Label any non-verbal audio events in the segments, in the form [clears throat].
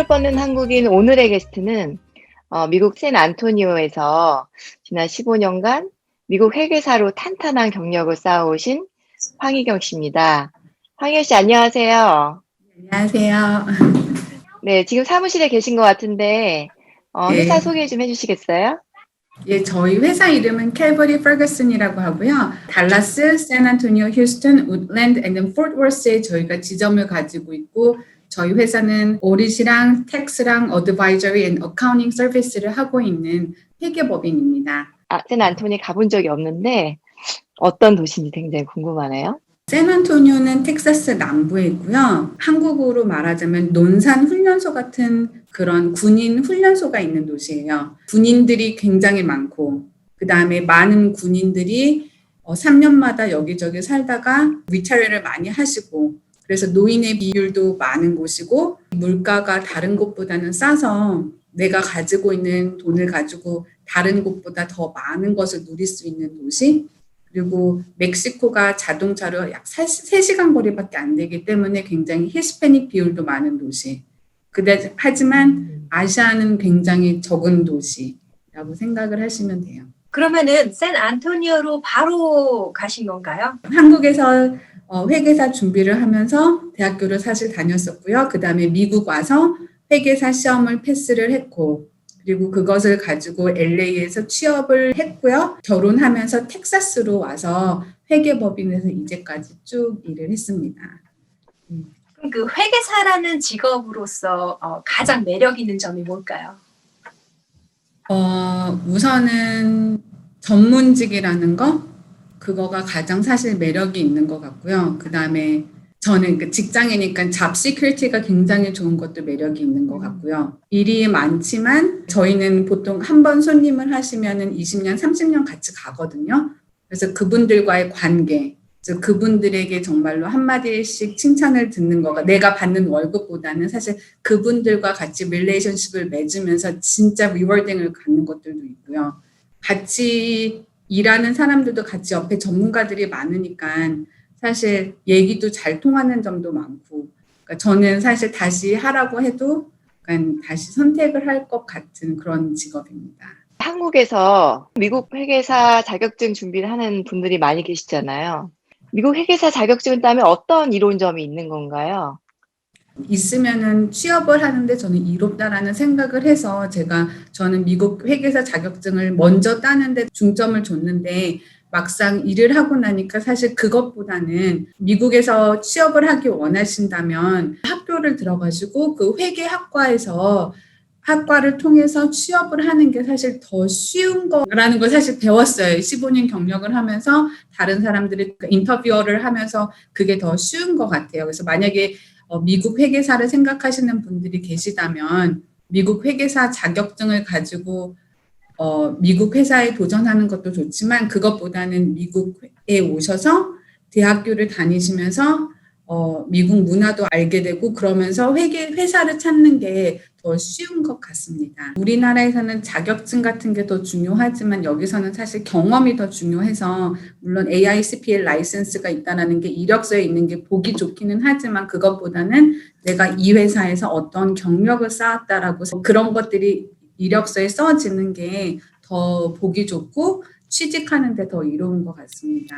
세계로 뻗는 한국인 오늘의 게스트는 어, 미국 샌 안토니오에서 지난 15년간 미국 회계사로 탄탄한 경력을 쌓아오신 황희경 씨입니다. 황희경 씨 안녕하세요. 안녕하세요. 네, 지금 사무실에 계신 것 같은데 어, 네. 회사 소개 좀 해주시겠어요? 예, 저희 회사 이름은 캘버리 퍼거슨이라고 하고요. 달라스, 샌안토니오, 휴스턴, 우드랜드, 앤 포트워스에 저희가 지점을 가지고 있고 저희 회사는 오디시랑 텍스랑 어드바이저리 앤 어카운팅 서비스를 하고 있는 회계법인입니다. 아, 샌 안토니 가본 적이 없는데 어떤 도시인지 굉장히 궁금하네요. 샌안토니오는 텍사스 남부에 있고요. 한국으로 말하자면 논산 훈련소 같은 그런 군인 훈련소가 있는 도시예요. 군인들이 굉장히 많고 그 다음에 많은 군인들이 어, 3년마다 여기저기 살다가 위차례를 많이 하시고 그래서 노인의 비율도 많은 곳이고 물가가 다른 곳보다는 싸서 내가 가지고 있는 돈을 가지고 다른 곳보다 더 많은 것을 누릴 수 있는 도시 그리고 멕시코가 자동차로 약 3시간 거리밖에 안 되기 때문에 굉장히 히스패닉 비율도 많은 도시. 그데 하지만 아시아는 굉장히 적은 도시라고 생각을 하시면 돼요. 그러면은 샌 안토니오로 바로 가신 건가요? 한국에서 어, 회계사 준비를 하면서 대학교를 사실 다녔었고요. 그 다음에 미국 와서 회계사 시험을 패스를 했고, 그리고 그것을 가지고 LA에서 취업을 했고요. 결혼하면서 텍사스로 와서 회계법인에서 이제까지 쭉 일을 했습니다. 그럼 그 회계사라는 직업으로서 어, 가장 매력 있는 점이 뭘까요? 어, 우선은 전문직이라는 거, 그거가 가장 사실 매력이 있는 것 같고요. 그 다음에 저는 그 직장이니까 잡 시큐리티가 굉장히 좋은 것도 매력이 있는 것 같고요. 일이 많지만 저희는 보통 한 번 손님을 하시면은 20년, 30년 같이 가거든요. 그래서 그분들과의 관계, 즉 그분들에게 정말로 한마디씩 칭찬을 듣는 거가 내가 받는 월급보다는 사실 그분들과 같이 릴레이션십을 맺으면서 진짜 리워딩을 갖는 것들도 있고요. 같이 일하는 사람들도 같이 옆에 전문가들이 많으니까 사실 얘기도 잘 통하는 점도 많고 그러니까 저는 사실 다시 하라고 해도 다시 선택을 할 것 같은 그런 직업입니다. 한국에서 미국 회계사 자격증 준비를 하는 분들이 많이 계시잖아요. 미국 회계사 자격증을 따면 어떤 이론점이 있는 건가요? 있으면은 취업을 하는데 저는 이롭다라는 생각을 해서 제가 저는 미국 회계사 자격증을 먼저 따는데 중점을 줬는데 막상 일을 하고 나니까 사실 그것보다는 미국에서 취업을 하기 원하신다면 학교를 들어가시고 그 회계학과에서 학과를 통해서 취업을 하는 게 사실 더 쉬운 거라는 걸 사실 배웠어요. 15년 경력을 하면서 다른 사람들이 그 인터뷰어를 하면서 그게 더 쉬운 것 같아요. 그래서 만약에 어, 미국 회계사를 생각하시는 분들이 계시다면 미국 회계사 자격증을 가지고 어, 미국 회사에 도전하는 것도 좋지만 그것보다는 미국에 오셔서 대학교를 다니시면서 어, 미국 문화도 알게 되고 그러면서 회계 회사를 찾는 게 더 쉬운 것 같습니다. 우리나라에서는 자격증 같은 게 더 중요하지만 여기서는 사실 경험이 더 중요해서 물론 AICPL 라이센스가 있다라는 게 이력서에 있는 게 보기 좋기는 하지만 그것보다는 내가 이 회사에서 어떤 경력을 쌓았다라고 그런 것들이 이력서에 써지는 게 더 보기 좋고 취직하는 데 더 이로운 것 같습니다.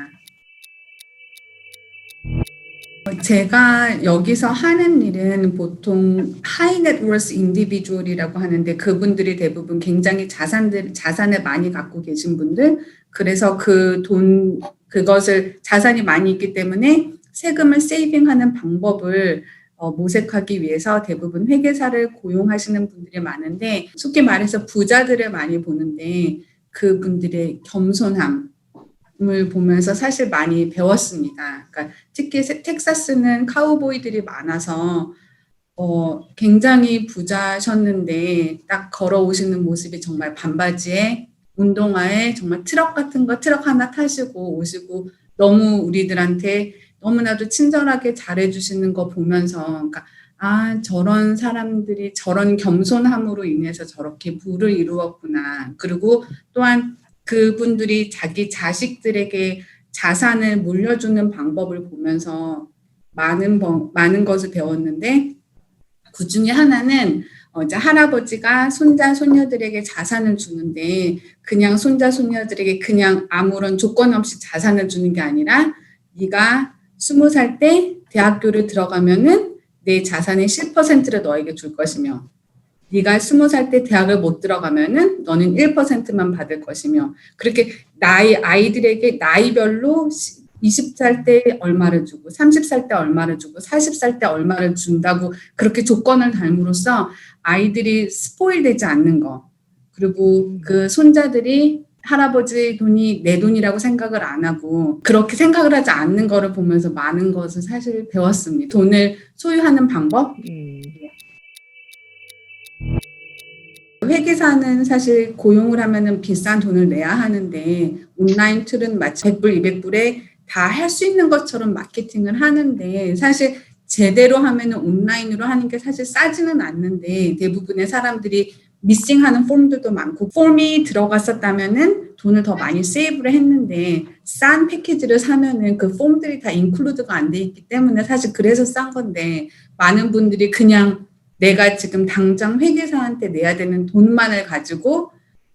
제가 여기서 하는 일은 보통 하이 넷워스 인디비주얼이라고 하는데 그분들이 대부분 굉장히 자산들 자산을 많이 갖고 계신 분들. 그래서 그 돈 그것을 자산이 많이 있기 때문에 세금을 세이빙하는 방법을 어, 모색하기 위해서 대부분 회계사를 고용하시는 분들이 많은데 쉽게 말해서 부자들을 많이 보는데 그분들의 겸손함 을 보면서 사실 많이 배웠습니다. 그러니까 특히 세- 텍사스는 카우보이들이 많아서 어, 굉장히 부자셨는데 딱 걸어오시는 모습이 정말 반바지에 운동화에 정말 트럭 같은 거 트럭 하나 타시고 오시고 너무 우리들한테 너무나도 친절하게 잘해주시는 거 보면서 그러니까 아 저런 사람들이 저런 겸손함으로 인해서 저렇게 부를 이루었구나. 그리고 또한 그분들이 자기 자식들에게 자산을 물려주는 방법을 보면서 많은 번- 많은 것을 배웠는데 그 중에 하나는 어, 이제 할아버지가 손자 손녀들에게 자산을 주는데 그냥 손자 손녀들에게 그냥 아무런 조건 없이 자산을 주는 게 아니라 네가 스무 살 때 대학교를 들어가면은 내 자산의 10%를 너에게 줄 것이며 네가 스무 살 때 대학을 못 들어가면은 너는 1%만 받을 것이며 그렇게 나이 아이들에게 나이별로 20살 때 얼마를 주고 30살 때 얼마를 주고 40살 때 얼마를 준다고 그렇게 조건을 달므로써 아이들이 스포일 되지 않는 거. 그리고 그 손자들이 할아버지 돈이 내 돈이라고 생각을 안 하고 그렇게 생각을 하지 않는 거를 보면서 많은 것을 사실 배웠습니다. 돈을 소유하는 방법? 음, 회계사는 사실 고용을 하면은 비싼 돈을 내야 하는데 온라인 툴은 마치 100불, 200불에 다 할 수 있는 것처럼 마케팅을 하는데 사실 제대로 하면은 온라인으로 하는 게 사실 싸지는 않는데 대부분의 사람들이 미싱하는 폼들도 많고 폼이 들어갔었다면은 돈을 더 많이 세이브를 했는데 싼 패키지를 사면은 그 폼들이 다 인클루드가 안 돼 있기 때문에 사실 그래서 싼 건데 많은 분들이 그냥 내가 지금 당장 회계사한테 내야 되는 돈만을 가지고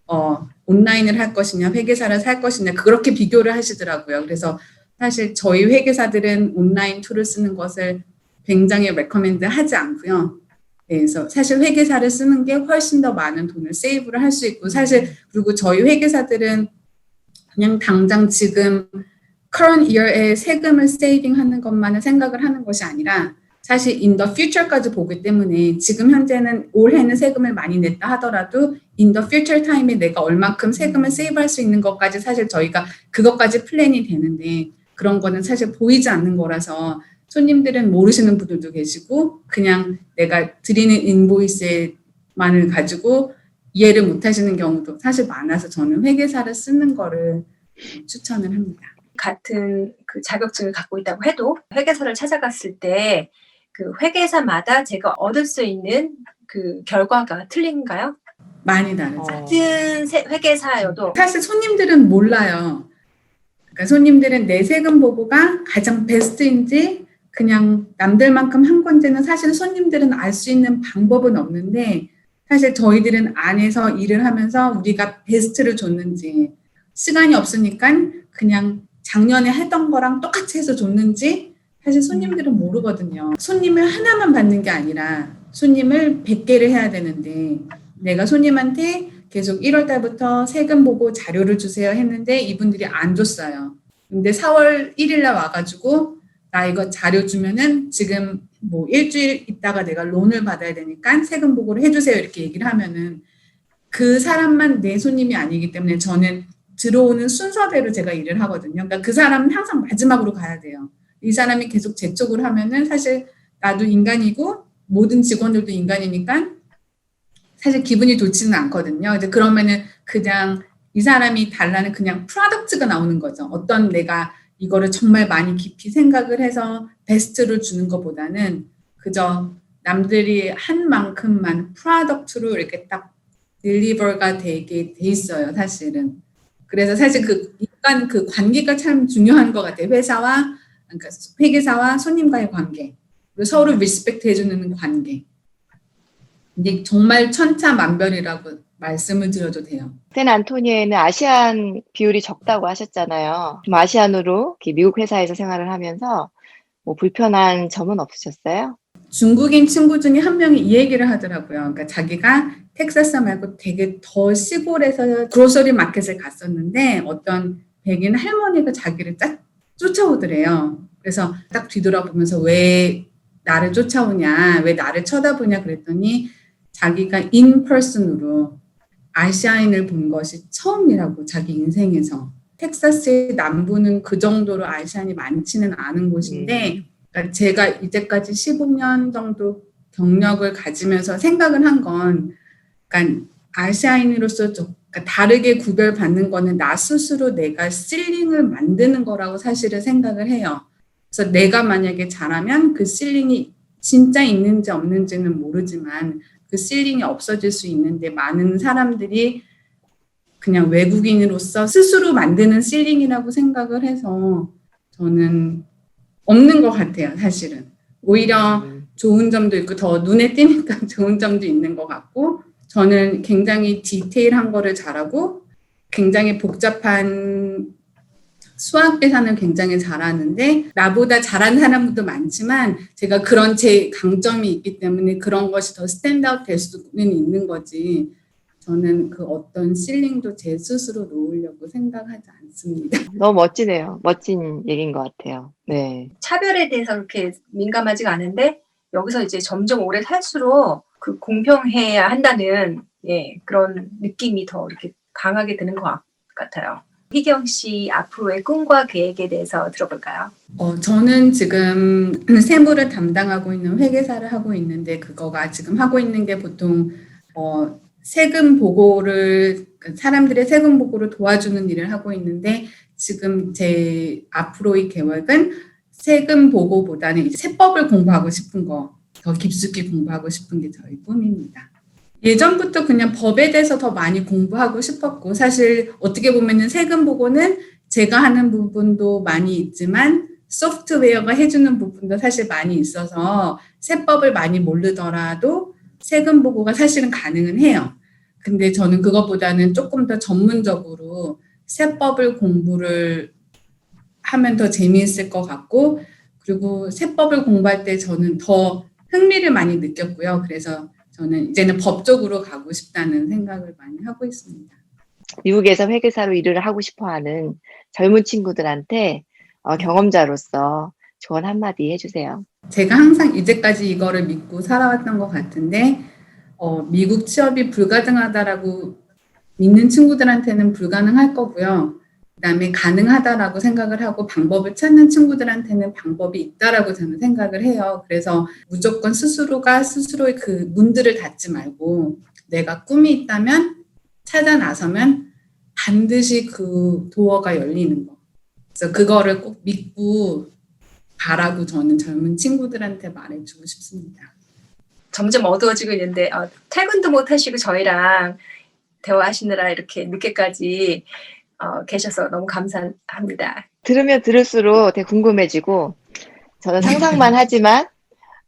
어, 온라인을 할 것이냐 회계사를 살 것이냐 그렇게 비교를 하시더라고요. 그래서 사실 저희 회계사들은 온라인 툴을 쓰는 것을 굉장히 레커멘드 하지 않고요. 네, 그래서 사실 회계사를 쓰는 게 훨씬 더 많은 돈을 세이브를 할 수 있고 사실 그리고 저희 회계사들은 그냥 당장 지금 current year에 세금을 세이빙하는 것만을 생각을 하는 것이 아니라 사실 the future까지 보기 때문에 지금 현재는 올해는 세금을 많이 냈다 하더라도 the future time에 내가 얼마큼 세금을 세이브할 수 있는 것까지 사실 저희가 그것까지 플랜이 되는데 그런 거는 사실 보이지 않는 거라서 손님들은 모르시는 분들도 계시고 그냥 내가 드리는 인보이스만을 가지고 이해를 못 하시는 경우도 사실 많아서 저는 회계사를 쓰는 거를 추천을 합니다. 같은 그 자격증을 갖고 있다고 해도 회계사를 찾아갔을 때 그 회계사마다 제가 얻을 수 있는 그 결과가 틀린가요? 많이 다르죠. 어. 같은 세- 회계사여도 사실 손님들은 몰라요. 그러니까 손님들은 내 세금 보고가 가장 베스트인지 그냥 남들만큼 한 건지는 사실 손님들은 알 수 있는 방법은 없는데 사실 저희들은 안에서 일을 하면서 우리가 베스트를 줬는지 시간이 없으니까 그냥 작년에 했던 거랑 똑같이 해서 줬는지 사실 손님들은 모르거든요. 손님을 하나만 받는 게 아니라 손님을 100개를 해야 되는데 내가 손님한테 계속 1월 달부터 세금 보고 자료를 주세요 했는데 이분들이 안 줬어요. 근데 4월 1일 날 와가지고 나 이거 자료 주면은 지금 뭐 일주일 있다가 내가 론을 받아야 되니까 세금 보고를 해주세요 이렇게 얘기를 하면은 그 사람만 내 손님이 아니기 때문에 저는 들어오는 순서대로 제가 일을 하거든요. 그러니까 그 사람은 항상 마지막으로 가야 돼요. 이 사람이 계속 제 쪽으로 하면은 사실 나도 인간이고 모든 직원들도 인간이니까 사실 기분이 좋지는 않거든요. 이제 그러면은 그냥 이 사람이 달라는 그냥 프로덕트가 나오는 거죠. 어떤 내가 이거를 정말 많이 깊이 생각을 해서 베스트를 주는 것보다는 그저 남들이 한 만큼만 프로덕트로 이렇게 딱 딜리버가 되게 돼 있어요, 사실은. 그래서 사실 그 인간 그 관계가 참 중요한 것 같아요. 회사와 그러니까 회계사와 손님과의 관계, 그리고 서로 리스펙트 해주는 관계. 이게 정말 천차만별이라고 말씀을 드려도 돼요. 샌 안토니오에는 아시안 비율이 적다고 하셨잖아요. 좀 아시안으로 미국 회사에서 생활을 하면서 뭐 불편한 점은 없으셨어요? 중국인 친구 중에 한 명이 이 얘기를 하더라고요. 그러니까 자기가 텍사스 말고 되게 더 시골에서 그로서리 마켓을 갔었는데 어떤 백인 할머니가 자기를 딱 쫓아오더래요. 그래서 딱 뒤돌아보면서 왜 나를 쫓아오냐, 왜 나를 쳐다보냐 그랬더니 자기가 인퍼슨으로 아시아인을 본 것이 처음이라고 자기 인생에서 텍사스의 남부는 그 정도로 아시안이 많지는 않은 곳인데 그러니까 제가 이제까지 15년 정도 경력을 가지면서 생각을 한 건 그러니까 아시아인으로서 좀 그러니까 다르게 구별받는 거는 나 스스로 내가 실링을 만드는 거라고 사실은 생각을 해요. 그래서 내가 만약에 잘하면 그 실링이 진짜 있는지 없는지는 모르지만 그 실링이 없어질 수 있는데 많은 사람들이 그냥 외국인으로서 스스로 만드는 실링이라고 생각을 해서 저는 없는 것 같아요, 사실은. 오히려 음, 좋은 점도 있고 더 눈에 띄니까 [laughs] 좋은 점도 있는 것 같고 저는 굉장히 디테일한 거를 잘하고 굉장히 복잡한 수학 계산을 굉장히 잘하는데 나보다 잘하는 사람도 많지만 제가 그런 제 강점이 있기 때문에 그런 것이 더 스탠드아웃 될 수는 있는 거지 저는 그 어떤 실링도 제 스스로 놓으려고 생각하지 않습니다. [laughs] 너무 멋지네요. 멋진 얘기인 것 같아요. 네. 차별에 대해서 그렇게 민감하지가 않은데 여기서 이제 점점 오래 살수록 그 공평해야 한다는 예, 그런 느낌이 더 이렇게 강하게 드는 것 같- 같아요. 희경 씨 앞으로의 꿈과 계획에 대해서 들어볼까요? 어, 저는 지금 [clears throat] 세무를 담당하고 있는 회계사를 하고 있는데 그거가 지금 하고 있는 게 보통 어, 세금 보고를 그 사람들의 세금 보고를 도와주는 일을 하고 있는데 지금 제 앞으로의 계획은 세금 보고보다는 세법을 공부하고 싶은 거, 더 깊숙이 공부하고 싶은 게 저희 꿈입니다. 예전부터 그냥 법에 대해서 더 많이 공부하고 싶었고 사실 어떻게 보면은 세금 보고는 제가 하는 부분도 많이 있지만 소프트웨어가 해주는 부분도 사실 많이 있어서 세법을 많이 모르더라도 세금 보고가 사실은 가능은 해요. 근데 저는 그것보다는 조금 더 전문적으로 세법을 공부를 하면 더 재미있을 것 같고 그리고 세법을 공부할 때 저는 더 흥미를 많이 느꼈고요. 그래서 저는 이제는 법 쪽으로 가고 싶다는 생각을 많이 하고 있습니다. 미국에서 회계사로 일을 하고 싶어 하는 젊은 친구들한테 어, 경험자로서 조언 한마디 해주세요. 제가 항상 이제까지 이거를 믿고 살아왔던 것 같은데 어, 미국 취업이 불가능하다라고 믿는 친구들한테는 불가능할 거고요. 그다음에 가능하다라고 생각을 하고 방법을 찾는 친구들한테는 방법이 있다라고 저는 생각을 해요. 그래서 무조건 스스로가 스스로의 그 문들을 닫지 말고 내가 꿈이 있다면 찾아 나서면 반드시 그 도어가 열리는 거. 그래서 그거를 꼭 믿고 바라고 저는 젊은 친구들한테 말해주고 싶습니다. 점점 어두워지고 있는데 어, 퇴근도 못 하시고 저희랑 대화하시느라 이렇게 늦게까지 어, 계셔서 너무 감사합니다. 들으면 들을수록 되게 궁금해지고 저는 상상만 [laughs] 하지만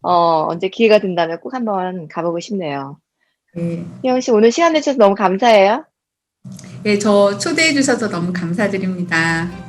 어, 언제 기회가 된다면 꼭 한번 가보고 싶네요. 네, 희영 씨 오늘 시간 내주셔서 너무 감사해요. 네, 저 초대해 주셔서 너무 감사드립니다.